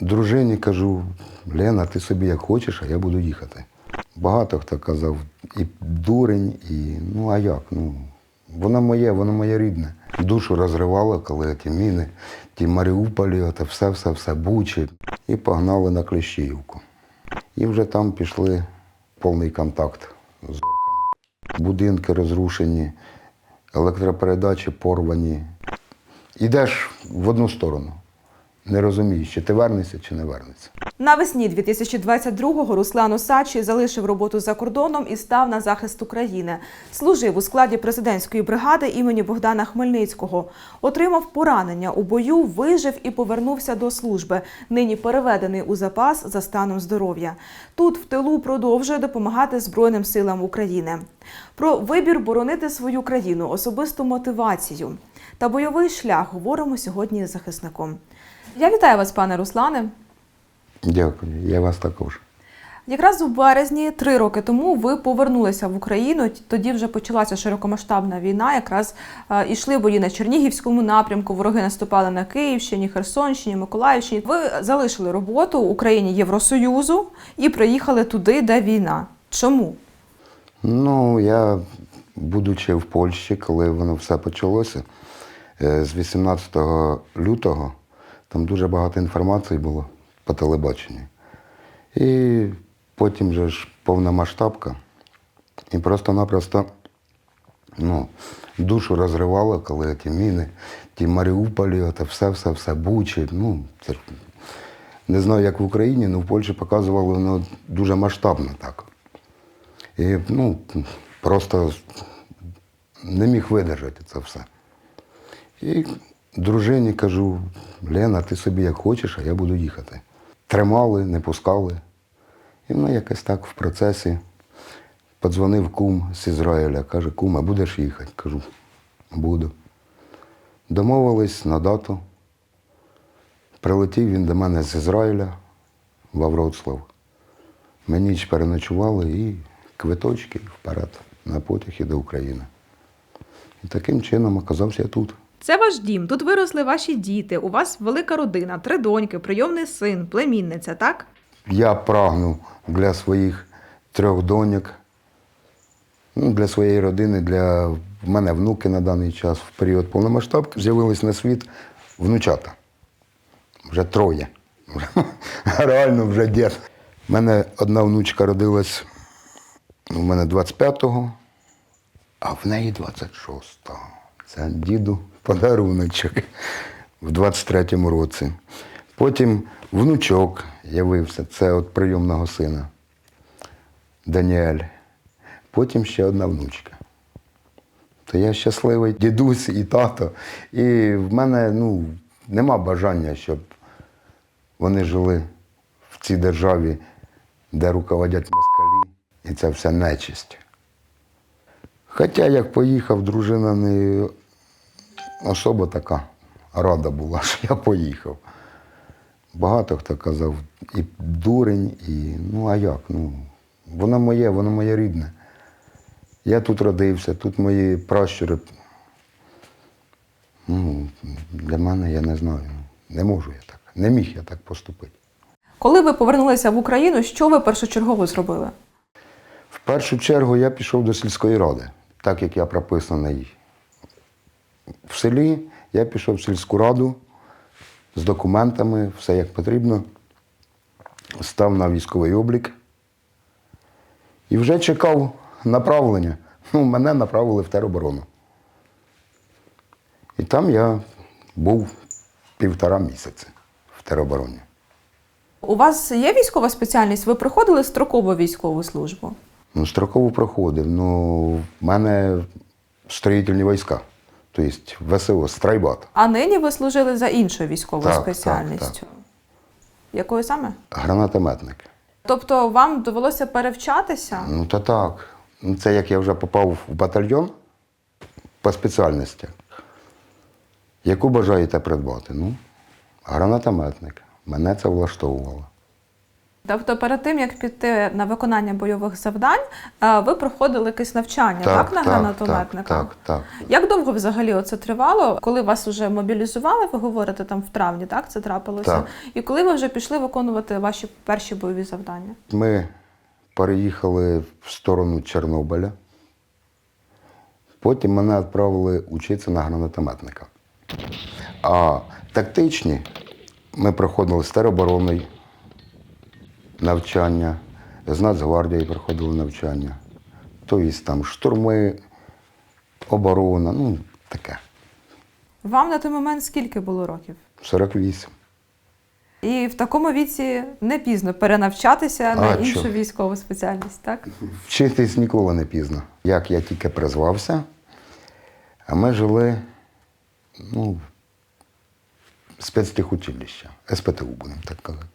Дружині кажу, Лена, ти собі як хочеш, а я буду їхати. Багато хто казав, і дурень, і ну а як? Ну, воно моє, воно моє рідне. Душу розривало, коли ті міни, ті Маріуполі, оте все, все, все бучі. І погнали на Клещіївку. І вже там пішли повний контакт з орками. Будинки розрушені, електропередачі порвані. Ідеш в одну сторону. Не розумієш, чи ти вернешся, чи не вернешся. Навесні 2022-го Руслан Осадчий залишив роботу за кордоном і став на захист України. Служив у складі президентської бригади імені Богдана Хмельницького. Отримав поранення у бою, вижив і повернувся до служби. Нині переведений у запас за станом здоров'я. Тут в тилу продовжує допомагати Збройним силам України. Про вибір боронити свою країну, особисту мотивацію та бойовий шлях говоримо сьогодні з захисником. Я вітаю вас, пане Руслане. Дякую, я вас також. Якраз у березні, три роки тому, ви повернулися в Україну. Тоді вже почалася широкомасштабна війна. Якраз е, ішли бої на Чернігівському напрямку. Вороги наступали на Київщині, Херсонщині, Миколаївщині. Ви залишили роботу в Україні Євросоюзу і приїхали туди, де війна. Чому? Ну, я, будучи в Польщі, коли воно все почалося, е, з 18 лютого там дуже багато інформації було по телебаченню. І потім же ж повна масштабка. І просто-напросто ну, душу розривало, коли ті міни, ті Маріуполі, оте все, все, все бучі. Ну, це не знаю, як в Україні, але в Польщі показували воно дуже масштабно так. І ну, просто не міг видержати це все. І дружині кажу, Лена, ти собі як хочеш, а я буду їхати. Тримали, не пускали. І вона якось так в процесі подзвонив кум з Ізраїля, каже, кум, а будеш їхати? Кажу, буду. Домовились на дату. Прилетів він до мене з Ізраїля в Вроцлав. Ми ніч переночували і квиточки вперед на потяг і до України. І таким чином оказався я тут. Це ваш дім. Тут виросли ваші діти. У вас велика родина, три доньки, прийомний син, племінниця, так? Я прагну для своїх трьох доньок, ну, для своєї родини, для мене внуки на даний час в період повномасштабки з'явились на світ внучата. Вже троє. Реально вже дід. У мене одна внучка родилась у мене 25-го, а в неї 26-го. Це діду подаруночок в 23-му році. Потім внучок явився, це від прийомного сина Даніель. Потім ще одна внучка. То я щасливий дідусь і тато. І в мене ну, нема бажання, щоб вони жили в цій державі, де руководять москалі, і це вся нечисть. Хоча як поїхав, дружина не особа така рада була, що я поїхав. Багато хто казав, і дурень, і ну а як? Ну, воно моє, воно моє рідне. Я тут родився, тут мої пращури. Ну, для мене я не знаю. ну, Не можу я так. Не міг я так поступити. Коли ви повернулися в Україну, що ви першочергово зробили? В першу чергу я пішов до сільської ради, так як я прописаний в селі, я пішов в сільську раду з документами, все як потрібно. Став на військовий облік і вже чекав направлення. Ну, мене направили в тероборону. І там я був півтора місяці в теробороні. У вас є військова спеціальність? Ви проходили строкову військову службу? Ну, строково проходив. Ну, в мене строїтельні війська, тобто ВСО, страйбат. А нині ви служили за іншою військовою Так, спеціальністю. Якою саме? Гранатометник. Тобто вам довелося перевчатися? Ну, то так. Ну, Це як я вже попав в батальйон по спеціальності. Яку бажаєте придбати? Ну, гранатометник. Мене це влаштовувало. Тобто, перед тим як піти на виконання бойових завдань, е, ви проходили якесь навчання, так, на гранатометника? Так, так. Як довго взагалі оце тривало? Коли вас вже мобілізували, ви говорите там в травні, так це трапилося? Так. І коли ви вже пішли виконувати ваші перші бойові завдання? Ми переїхали в сторону Чорнобиля. Потім мене відправили учитися на гранатометника. А тактичні ми проходили з навчання, з Нацгвардією проходили навчання. Тобто там штурми, оборона, ну таке. Вам на той момент скільки було років? 48. І в такому віці не пізно перенавчатися на іншу чо? військову спеціальність, так? Вчитись ніколи не пізно. Як я тільки призвався, а ми жили ну, спецтехучилища, СПТУ, будемо так казати.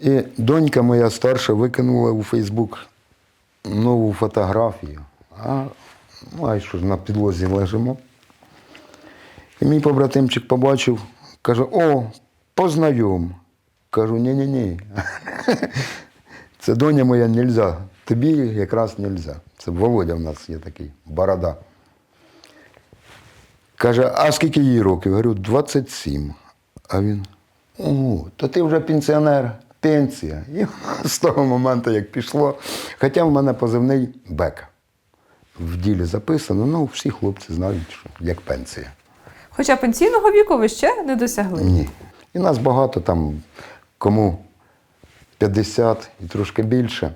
І донька моя старша викинула у Фейсбук нову фотографію. А, ну, а що ж, на підлозі лежимо. І мій побратимчик побачив, каже: О, познайом. Кажу, ні-ні-ні. Це доня моя нельзя. Тобі якраз нельзя. Це Володя в нас є такий, борода. Каже, а скільки їй років? Говорю, 27. А він, о, то ти вже пенсіонер, пенсія. І з того моменту, як пішло, хоча в мене позивний Бек. В ділі записано, ну всі хлопці знають, що як пенсія. Хоча пенсійного віку ви ще не досягли. Ні. І нас багато там, кому 50 і трошки більше,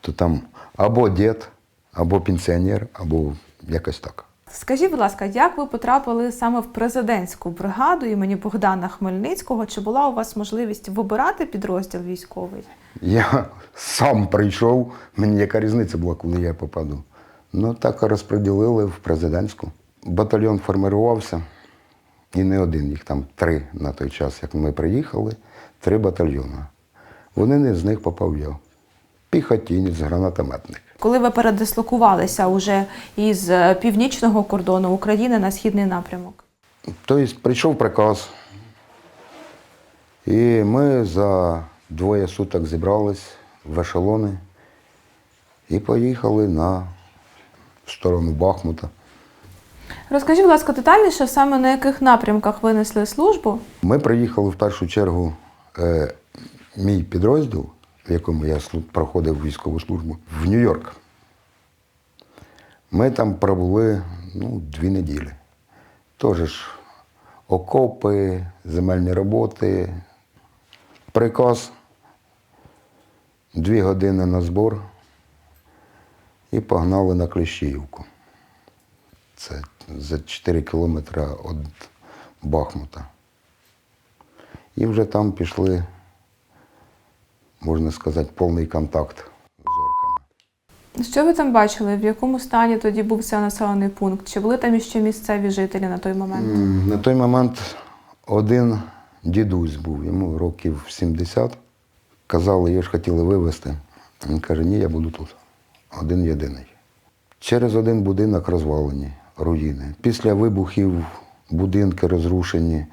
то там або дід, або пенсіонер, або якось так. Скажіть, будь ласка, як ви потрапили саме в президентську бригаду імені Богдана Хмельницького? Чи була у вас можливість вибирати підрозділ військовий? Я сам прийшов, мені яка різниця була, коли я попаду. Ну так розподілили в президентську. Батальйон формувався, і не один, їх там три на той час, як ми приїхали, три батальйони. В один із них попав я. Піхотінець, гранатометник. Коли ви передислокувалися уже із е, північного кордону України на східний напрямок? Тобто прийшов приказ, і ми за двоє суток зібрались в ешелони і поїхали на сторону Бахмута. Розкажіть, будь ласка, детальніше, саме на яких напрямках ви несли службу? Ми приїхали в першу чергу, е, мій підрозділ, в якому я проходив військову службу, в Нью-Йорк. Ми там пробули ну, дві неділі. Теж ж окопи, земельні роботи, приказ, дві години на збор і погнали на Клещіївку. Це за 4 кілометри від Бахмута. І вже там пішли, можна сказати, повний контакт з орками. Що ви там бачили? В якому стані тоді був цей населений пункт? Чи були там іще місцеві жителі на той момент? На той момент один дідусь був, йому років 70. Казали, його ж хотіли вивезти. Він каже, ні, я буду тут. Один єдиний. Через один будинок розвалені, руїни. Після вибухів будинки розрушені,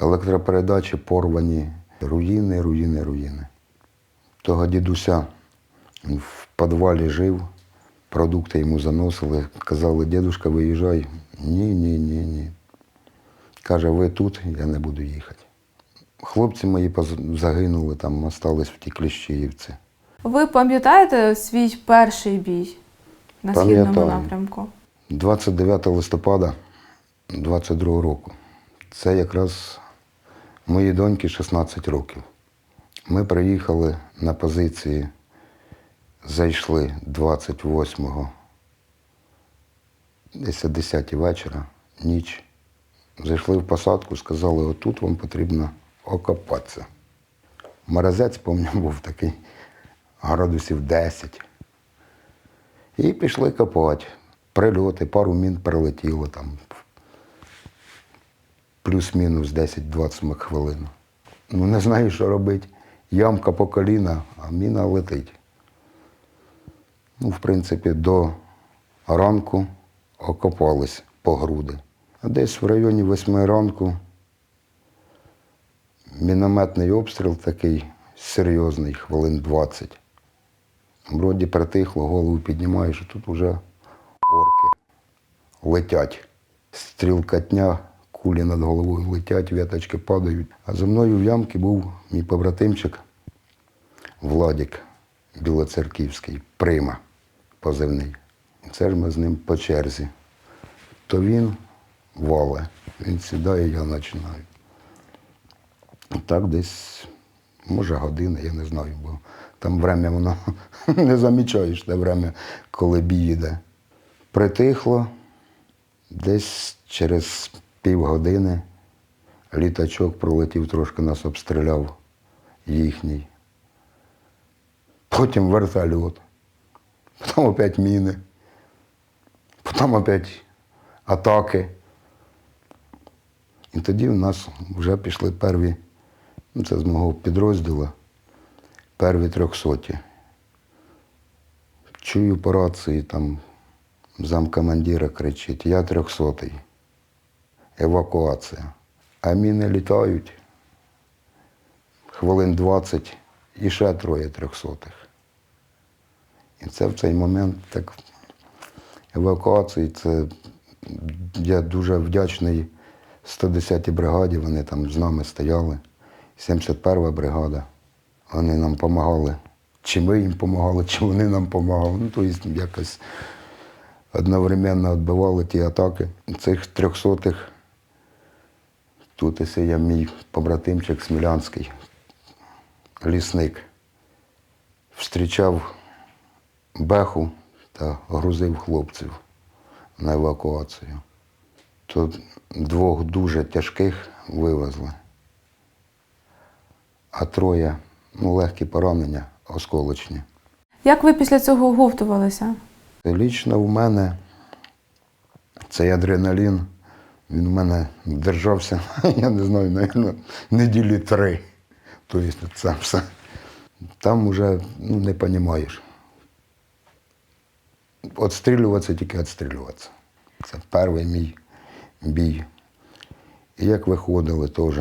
електропередачі порвані, руїни, руїни, руїни. Того дідуся в підвалі жив, продукти йому заносили. Казали, дідусь, виїжджай. Ні, ні, ні, ні. Каже, ви тут, я не буду їхати. Хлопці мої загинули, там остались в тій Кліщіївці. Ви пам'ятаєте свій перший бій на східному Пам'ятаю. напрямку? 29 листопада 22 року. Це якраз моїй доньки 16 років. Ми приїхали на позиції, зайшли 28-го, десь о 10 вечора, ніч. Зайшли в посадку, сказали, отут вам потрібно окопатися. Морозець, пам'ятаю, був такий градусів 10. І пішли копати. Прильоти, пару мін прилетіло там. Плюс-мінус 10-20 хвилин. Ну, не знаю, що робити. Ямка по коліна, а міна летить. Ну, в принципі, до ранку окопались по груди. А десь в районі 8 ранку Мінометний обстріл такий серйозний, хвилин 20. Вроді притихло, голову піднімаєш, і тут вже орки летять. Стрілкатня, кулі над головою летять, віточки падають. А за мною в ямці був мій побратимчик Владик Білоцерківський, Прима позивний. Це ж ми з ним по черзі. То він вале, він сідає, я починаю. Так десь, може, година, я не знаю, бо там время воно не замічаєш те время, коли бій йде. Притихло, десь через півгодини літачок пролетів, трошки нас обстріляв їхній. Потім вертольот, потім опять міни, потім опять атаки. І тоді в нас вже пішли перві, ну це з мого підрозділу, перві трьохсоті. Чую по рації, там замкомандира кричить, я трьохсотий. Евакуація. А міни літають хвилин 20 і ще троє трьохсотих. І це в цей момент так евакуації, це я дуже вдячний 110-й бригаді, вони там з нами стояли. 71-га бригада. Вони нам допомагали. Чи ми їм допомагали, чи вони нам допомагали. Ну, тобто якось одновременно відбивали ті атаки. Цих трьохсотих тут ось є мій побратимчик Смілянський, лісник. Встрічав беху та грузив хлопців на евакуацію. То двох дуже тяжких вивезли, а троє ну, легкі поранення, осколочні. Як ви після цього оговтувалися? Лічно в мене цей адреналін, він у мене держався, я не знаю, навіть неділі три. Тобто це все. Там вже ну, не розумієш. Отстрілюватися тільки відстрілюватися. Це перший мій бій. І як виходили теж.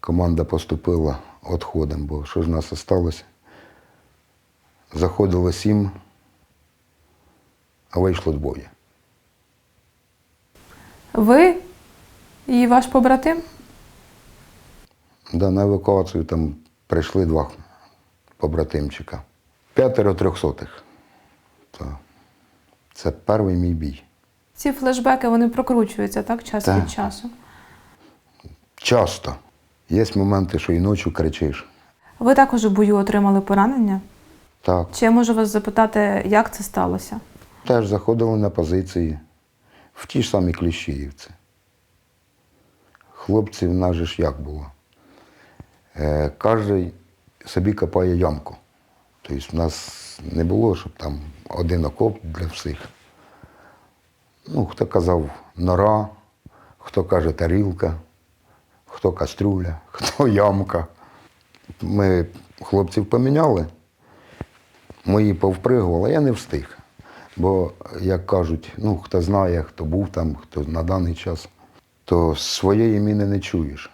Команда поступила відходом, бо що ж в нас залишилося? Заходило сім, а вийшло двоє. Ви і ваш побратим? Да, на евакуацію там прийшли два побратимчика. П'ятеро трьохсотих. Це перший мій бій. Ці флешбеки вони прокручуються так час Так. від часу. Часто. Є моменти, що і ночі кричиш. Ви також у бою отримали поранення? Так. Чи я можу вас запитати, як це сталося? Теж заходили на позиції в ті ж самі Кліщіївці. Хлопці в нас же ж як було? Е, кожен собі копає ямку. Тобто в нас не було, щоб там один окоп для всіх. Ну, хто казав нора, хто каже тарілка, хто кастрюля, хто ямка. Ми хлопців поміняли, мої повпригували, я не встиг. Бо, як кажуть, ну, хто знає, хто був там, хто на даний час, то своєї міни не чуєш.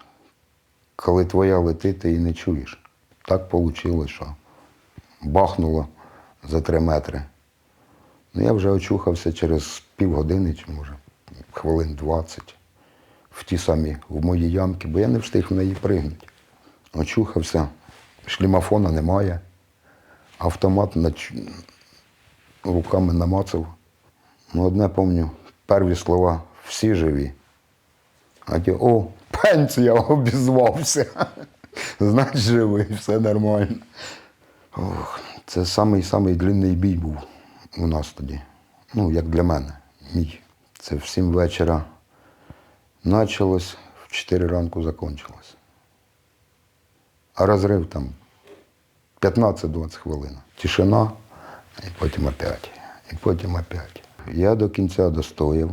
Коли твоя летить, ти її не чуєш. Так вийшло, що бахнуло за три метри. Ну, я вже очухався через півгодини, чи може хвилин 20 в ті самі, в мої ямки, бо я не встиг в неї пригнути. Очухався, шлімафона немає, автомат нач... руками намацав. Ну, одне пам'ятаю, перві слова всі живі. А ті, о, пенсія обізвався. Значить, живий, все нормально. Ох, це самий самий длинний бій був у нас тоді. Ну, як для мене, мій. Це в 7 вечора почалось, в 4 ранку закінчилось. А розрив там 15-20 хвилин. Тишина, і потім опять, і потім опять. Я до кінця достояв.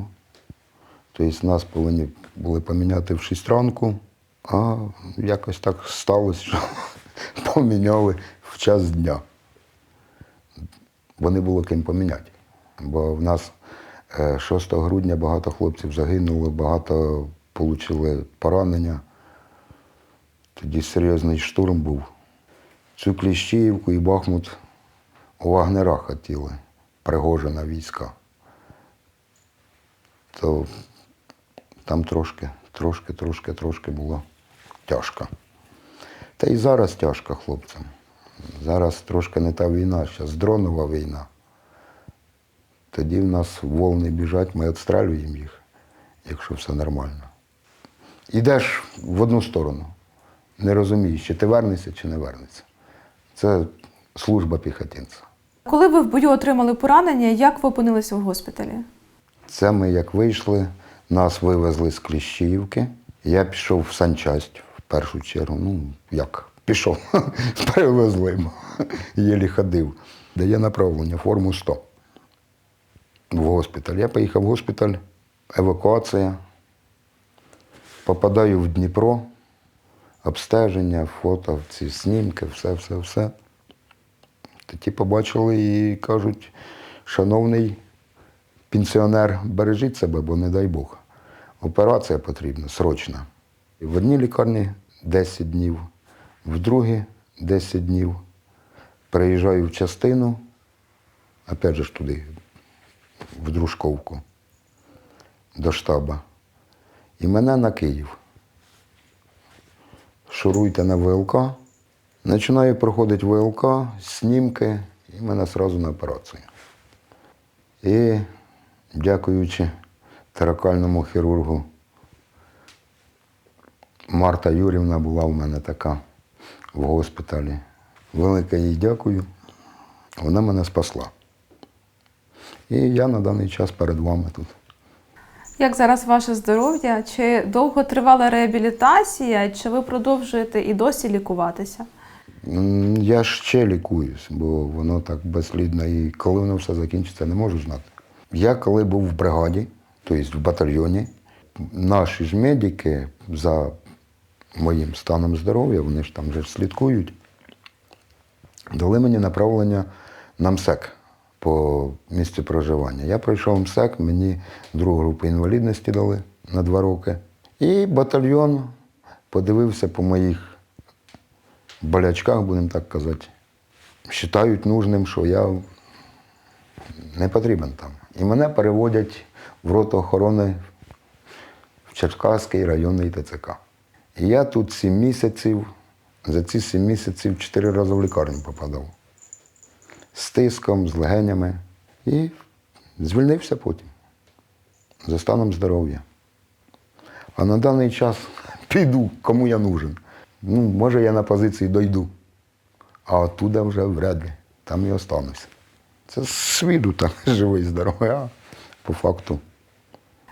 Тобто нас повинні були поміняти в 6 ранку, а якось так сталося, що поміняли в час дня. Бо не було ким поміняти. Бо в нас е, 6 грудня багато хлопців загинуло, багато отримали поранення. Тоді серйозний штурм був. Цю Кліщіївку і Бахмут у Вагнера хотіли, Пригожина війська. То там трошки, трошки, трошки, трошки було тяжко. Та і зараз тяжко хлопцям. Зараз трошки не та війна, зараз дронова війна. Тоді в нас волни біжать, ми відстрелюємо їх, якщо все нормально. Ідеш в одну сторону, не розумієш, чи ти вернешся, чи не вернешся. Це служба піхотинця. Коли ви в бою отримали поранення, як ви опинилися в госпіталі? Це ми як вийшли, нас вивезли з Кліщіївки. Я пішов в санчасть в першу чергу. Ну, як? Пішов. Перевезли. Єлі ходив. Дає направлення, форму 100 в госпіталь. Я поїхав в госпіталь, евакуація. Попадаю в Дніпро, обстеження, фото, ці знімки, все, все, все. Тоді побачили і кажуть, шановний пенсіонер, бережіть себе, бо не дай Бог. Операція потрібна, срочна. В одній лікарні 10 днів, в другій 10 днів. Приїжджаю в частину, опять же ж туди, в Дружковку, до штаба. І мене на Київ. Шуруйте на ВЛК. Починаю проходити ВЛК, знімки, і мене одразу на операцію. І дякуючи таракальному хірургу, Марта Юрівна була в мене така в госпіталі. Велике їй дякую. Вона мене спасла. І я на даний час перед вами тут. Як зараз ваше здоров'я? Чи довго тривала реабілітація, чи ви продовжуєте і досі лікуватися? Я ще лікуюсь, бо воно так безслідно. І коли воно все закінчиться, не можу знати. Я коли був в бригаді, тобто в батальйоні, наші ж медики за моїм станом здоров'я, вони ж там вже слідкують, дали мені направлення на МСЕК по місцю проживання. Я пройшов МСЕК, мені другу групу інвалідності дали на два роки. І батальйон подивився по моїх болячках, будемо так казати, вважають нужним, що я не потрібен там. І мене переводять в роту охорони в Черкаський районний ТЦК. І я тут сім місяців, за ці сім місяців чотири рази в лікарню попадав. З тиском, з легенями. І звільнився потім за станом здоров'я. А на даний час піду, кому я нужен. Ну, може, я на позиції дойду, а оттуда вже вряд ли. Там і остануся. Це з свіду там живий, здоровий, а по факту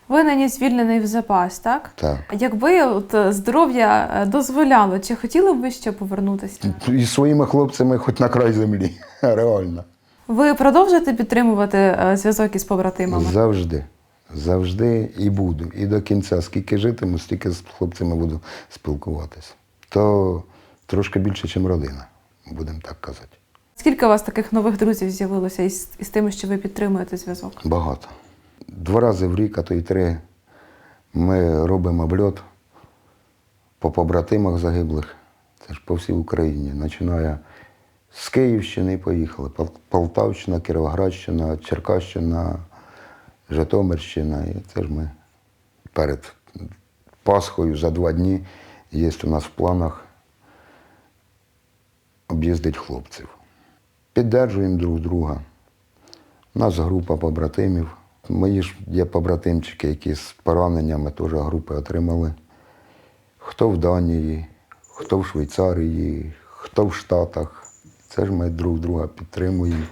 Ви нині звільнений в запас, так? так. Якби от здоров'я е, дозволяло, чи хотіли б ви ще повернутися? І своїми хлопцями хоч на край землі. Реально. Ви продовжуєте підтримувати е, зв'язок із побратимами? Завжди. Завжди і буду. І до кінця, скільки житиму, стільки з хлопцями буду спілкуватися. То трошки більше, ніж родина, будемо так казати. Скільки у вас таких нових друзів з'явилося із, із тими, що ви підтримуєте зв'язок? Багато. Два рази в рік, а то й три, ми робимо обльот по побратимах загиблих. Це ж по всій Україні. Починає з Київщини поїхали. Полтавщина, Кіровоградщина, Черкащина, Житомирщина. І це ж ми перед Пасхою за два дні є у нас в планах об'їздить хлопців. Піддержуємо друг друга. У нас група побратимів. Мої ж є побратимчики, які з пораненнями теж групи отримали. Хто в Данії, хто в Швейцарії, хто в Штатах. Це ж ми друг друга підтримуємо.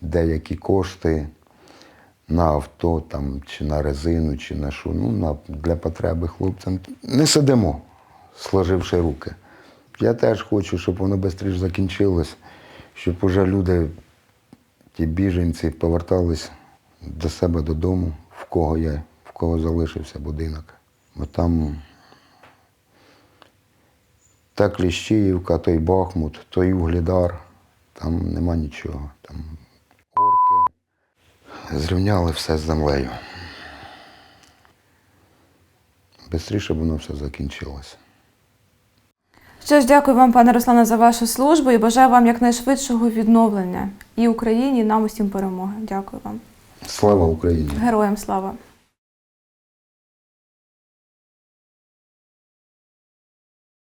Деякі кошти на авто там, чи на резину, чи на що. Ну, на, для потреби хлопцям. Не сидимо, сложивши руки. Я теж хочу, щоб воно швидше закінчилось, щоб уже люди ті біженці повертались до себе додому, в кого є, в кого залишився будинок. Бо там та Кліщіївка, той Бахмут, той Углідар, там нема нічого. Там орки зрівняли все з землею. Бистріше б воно все закінчилося. Що ж, дякую вам, пане Руслане, за вашу службу і бажаю вам якнайшвидшого відновлення і Україні, і нам усім перемоги. Дякую вам. Слава Україні! Героям слава!